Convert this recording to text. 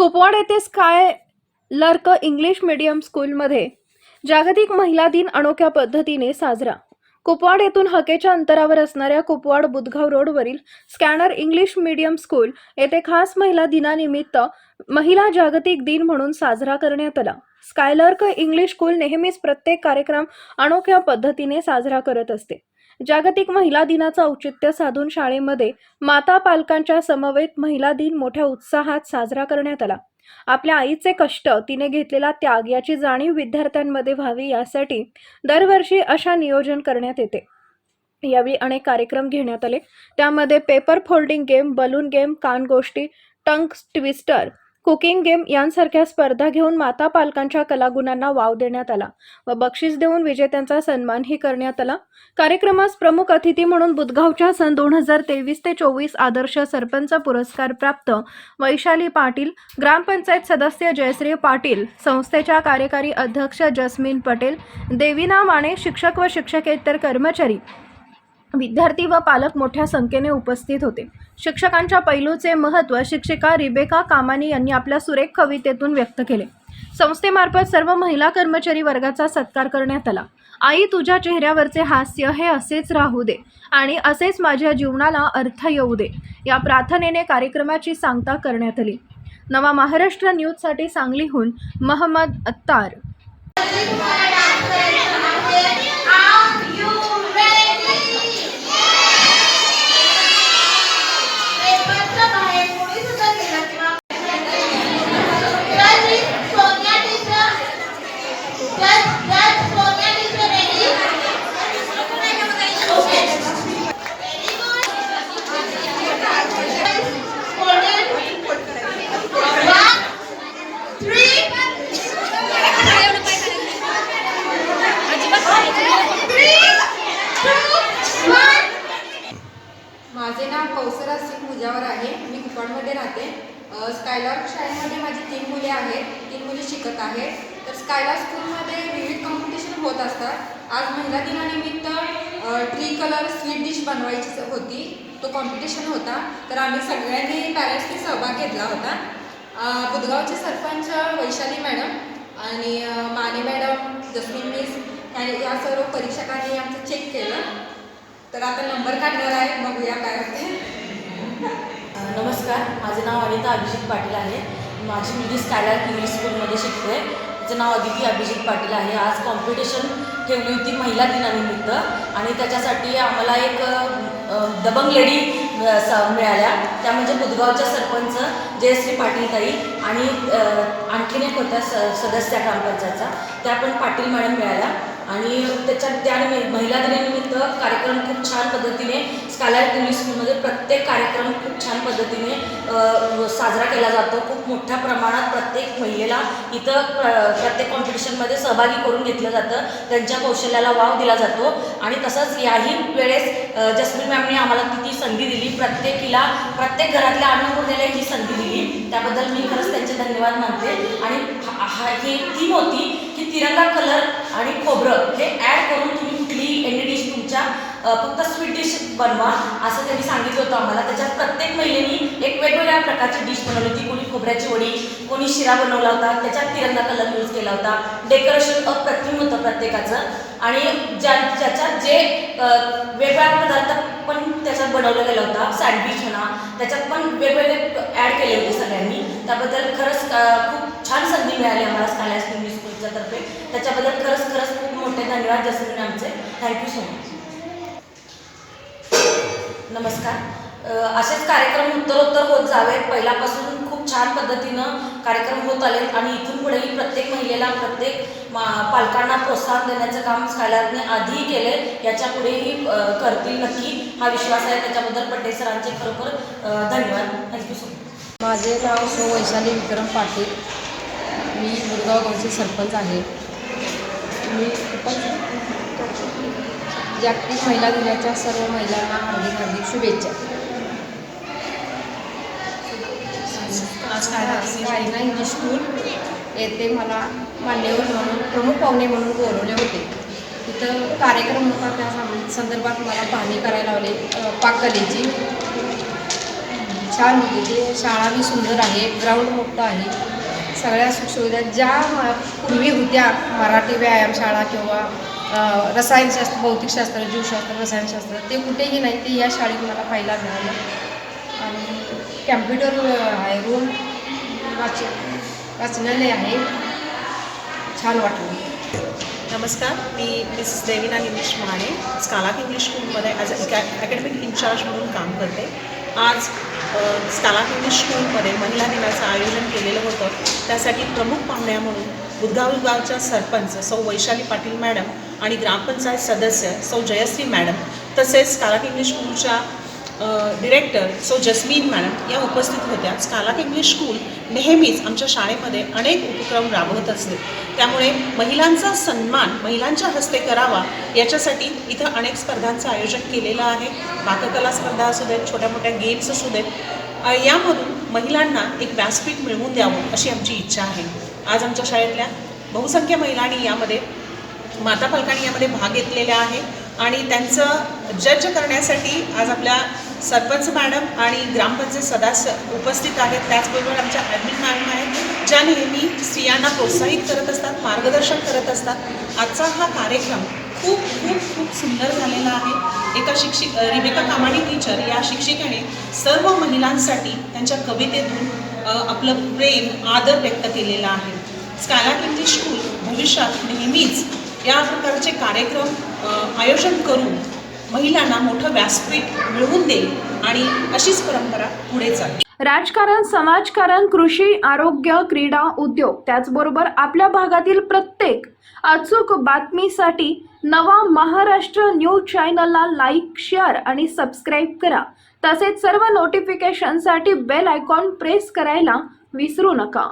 कुपवाड येथे sky lurk English medium स्कूलमध्ये जागतिक महिला दिन अनोख्या पद्धतीने साजरा. कुपवाड येथून हकेच्या अंतरावर असणाऱ्या कुपवाड बुधगाव रोडवरील स्कॅनर इंग्लिश मीडियम स्कूल येथे खास महिला दिनानिमित्त महिला जागतिक दिन म्हणून साजरा करण्यात आला. स्कायलर्क इंग्लिश स्कूल नेहमीच प्रत्येक कार्यक्रम अनोख्या पद्धतीने साजरा करत असते. जागतिक महिला दिनाचं औचित्य साधून शाळेमध्ये माता पालकांच्या समवेत महिला दिन मोठ्या उत्साहात साजरा करण्यात आला. आपल्या आईचे कष्ट तिने घेतलेला त्याग याची जाणीव विद्यार्थ्यांमध्ये व्हावी यासाठी दरवर्षी अशा नियोजन करण्यात येते. यावेळी अनेक कार्यक्रम घेण्यात आले. त्यामध्ये paper folding game balloon game कान गोष्टी टंक ट्विस्टर कुकिंग गेम यांसारख्या स्पर्धा घेऊन माता पालकांच्या कलागुणांना वाव देण्यात आला व बक्षीस देऊन विजेत्यांचा सन्मानही करण्यात आला. कार्यक्रमास प्रमुख अतिथी म्हणून बुधगावच्या सन दोन हजार तेवीस ते चोवीस आदर्श सरपंच पुरस्कार प्राप्त वैशाली पाटील ग्रामपंचायत सदस्य जयश्री पाटील संस्थेच्या कार्यकारी अध्यक्ष जस्मीन पटेल देवीना माने शिक्षक व शिक्षकेतर कर्मचारी विद्यार्थी व पालक मोठ्या संख्येने उपस्थित होते. शिक्षकांच्या पैलूचे महत्त्व शिक्षिका रिबेका कामानी यांनी आपल्या सुरेख कवितेतून व्यक्त केले. संस्थेमार्फत सर्व महिला कर्मचारी वर्गाचा सत्कार करण्यात आला. आई तुझ्या चेहऱ्यावरचे हास्य हे असेच राहू दे आणि असेच माझ्या जीवनाला अर्थ येऊ दे या प्रार्थनेने कार्यक्रमाची सांगता करण्यात आली. नवा महाराष्ट्र न्यूजसाठी सांगलीहून महम्मद अत्तार. माझे नाव कौसरा सिंग मुजावर आहे. मी कुपवाडमध्ये राहते. स्कायलॉग शाळेमध्ये माझी तीन मुले आहेत. तीन मुली शिकत आहेत. तर स्कायलार्क स्कूलमध्ये विविध कॉम्पिटिशन होत असतात. आज महिला दिनानिमित्त ट्री कलर स्वीट डिश बनवायची होती. तो कॉम्पिटिशन होता. तर आम्ही सगळ्यांनी पॅरेंट्सनी सहभाग घेतला होता. बुधगावचे सरपंच वैशाली मॅडम आणि माने मॅडम जसमीन मिस आणि या सर्व परीक्षकांनी आमचं चेक केलं. तर आता नंबर काढणार आहे बघूया काय होते नमस्कार माझं नाव अनिता अभिजित पाटील आहे. माझी मुलगी स्कायलार्क इंग्लिश स्कूलमध्ये शिकते. तिचं नाव अदिती अभिजित पाटील आहे. आज कॉम्पिटिशन ठेवली होती महिला दिनानिमित्त आणि त्याच्यासाठी आम्हाला एक दबंग लेडी मिळाल्या. त्या म्हणजे बुधगावच्या सरपंच जयश्री पाटील ताई आणि आणखीन एक होत्या स सदस्य ग्रामपंचायतचा. त्या पण पाटील मॅडम मिळाल्या. आणि त्याच्यात त्या महिला दिनानिमित्त कार्यक्रम खूप छान पद्धतीने स्कायलार्क इंग्लिश स्कूलमध्ये प्रत्येक कार्यक्रम खूप छान पद्धतीने साजरा केला जातो. खूप मोठ्या प्रमाणात प्रत्येक महिलेला इथं प्र- प्रत्येक कॉम्पिटिशनमध्ये सहभागी करून घेतलं जातं. त्यांच्या कौशल्याला वाव दिला जातो. आणि तसंच याही वेळेस अ, मॅमने आम्हाला किती संधी दिली प्रत्येकीला प्रत्येक घरातल्या अन्नपूर्णेला ही संधी दिली. त्याबद्दल मी खरंच त्यांचे धन्यवाद मानते. आणि हा हा- ही थीम होती की तिरंगा कलर आणि खोबरं हे ॲड करून तुम्ही कुठलीही एनी डिश तुमच्या फक्त स्वीट डिश बनवा असं त्यांनी सांगितलं होतं आम्हाला. त्याच्यात प्रत्येक महिलेनी एक वेगवेगळ्या प्रकारची डिश बनवली होती. कोणी खोबऱ्याची वडी कोणी शिरा बनवला होता. त्याच्यात तिरंगा कलर यूज केला होता. डेकोरेशन अप्रतिम होतं प्रत्येकाचं. आणि ज्या ज्याच्यात जे वेगवेगळ्या पदार्थ पण त्याच्यात बनवलं गेलं होता सँडविच म्हणा. त्याच्यात पण वेगवेगळे ॲड केले होते सगळ्यांनी. त्याबद्दल खरंच खूप छान संधी मिळाली आम्हाला स्कायलास इंग्लिश त्याच्याबद्दल खरंच खरंच खूप मोठे धन्यवाद जसमीन आमचे. थँक्यू सो मच नमस्कार. असेच कार्यक्रम उत्तरोत्तर होत जावेत. पहिल्यापासून खूप छान पद्धतीनं कार्यक्रम होत आलेत आणि इथून पुढेही प्रत्येक महिलेला प्रत्येक मा पालकांना प्रोत्साहन देण्याचं काम स्कायलारने आधीही केले याच्या पुढेही करतील नक्की. हा विश्वास आहे. त्याच्याबद्दल पटेल सरांचे खरोखर धन्यवाद. थँक्यू सो मच माझे नाव सो वैशाली विक्रम पाटील. मी मुरगाव गावचे सरपंच आहे. मी जागतिक महिला दिनाच्या सर्व महिलांना हार्दिक हार्दिक शुभेच्छा. रायना इंग्लिश स्कूल येथे मला मान्यवर म्हणून प्रमुख पाहुणे म्हणून बोलवले होते. तिथं कार्यक्रम होता त्या संदर्भात मला पाहणी करायला लावले पाककलेची. छान होती ती. शाळा बी सुंदर आहे ग्राउंड मोठं आहे. सगळ्या सुखसुविधा ज्या पूर्वी होत्या मराठी व्यायामशाळा किंवा रसायनशास्त्र भौतिकशास्त्र जीवशास्त्र रसायनशास्त्र ते कुठेही नाही ते या शाळेत मला पाहायला मिळालं. आणि कॅम्प्युटर आहे रूम वाच वाचनालय आहे. छान वाटलं. नमस्कार मी मिस देविना इंग्लिश माने स्कालाक इंग्लिश स्कूलमध्ये as a academic in charge म्हणून काम करते. आज अ, स्कूलमध्ये महिला दिनाचं आयोजन केलेलं होतं. त्यासाठी प्रमुख पाहुण्या म्हणून बुधगाव गावच्या सरपंच सौ वैशाली पाटील मॅडम आणि ग्रामपंचायत सदस्य सौ जयश्री मॅडम तसेच स्कालाक स्कूलच्या डिरेक्टर सो जस्मीन मॅडम या उपस्थित होत्या. स्कालाक इंग्लिश स्कूल नेहमीच आमच्या शाळेमध्ये अनेक उपक्रम राबवत असते. त्यामुळे महिलांचा सन्मान महिलांच्या हस्ते करावा याच्यासाठी इथं अनेक स्पर्धांचं आयोजन केलेलं आहे. पाककला स्पर्धा असू देत छोट्या मोठ्या गेम्स असू देत यामधून महिलांना एक व्यासपीठ मिळवून द्यावं अशी आमची इच्छा आहे. आज आमच्या शाळेतल्या बहुसंख्य महिलांनी यामध्ये माता पालकांनी यामध्ये भाग घेतलेला आहे. आणि त्यांचं जज करण्यासाठी आज आपल्या सरपंच मॅडम आणि ग्रामपंचायत सदस्य उपस्थित आहेत. त्याचबरोबर आमच्या ॲडमिन मॅडम आहेत ज्या नेहमी स्त्रियांना प्रोत्साहित करत असतात मार्गदर्शन करत असतात. आजचा हा कार्यक्रम खूप खूप खूप सुंदर झालेला आहे. एका शिक्षिक रिबिका कामाणी टीचर या शिक्षिकेने सर्व महिलांसाठी त्यांच्या कवितेतून आपलं प्रेम आदर व्यक्त केलेला आहे. स्कायलाक इंग्लिश स्कूल भविष्यात नेहमीच या प्रकारचे कार्यक्रम आयोजन करून महिलांना मोठं व्यासपीठ मिळवून देईल आणि अशीच परंपरा पुढे चालेल राजकारण समाजकारण कृषी आरोग्य क्रीडा उद्योग त्याचबरोबर आपल्या भागातील प्रत्येक अचूक बातमीसाठी नवा महाराष्ट्र न्यूज चॅनलला लाईक शेअर आणि सबस्क्राईब करा. तसेच सर्व नोटिफिकेशनसाठी बेल आयकॉन प्रेस करायला विसरू नका.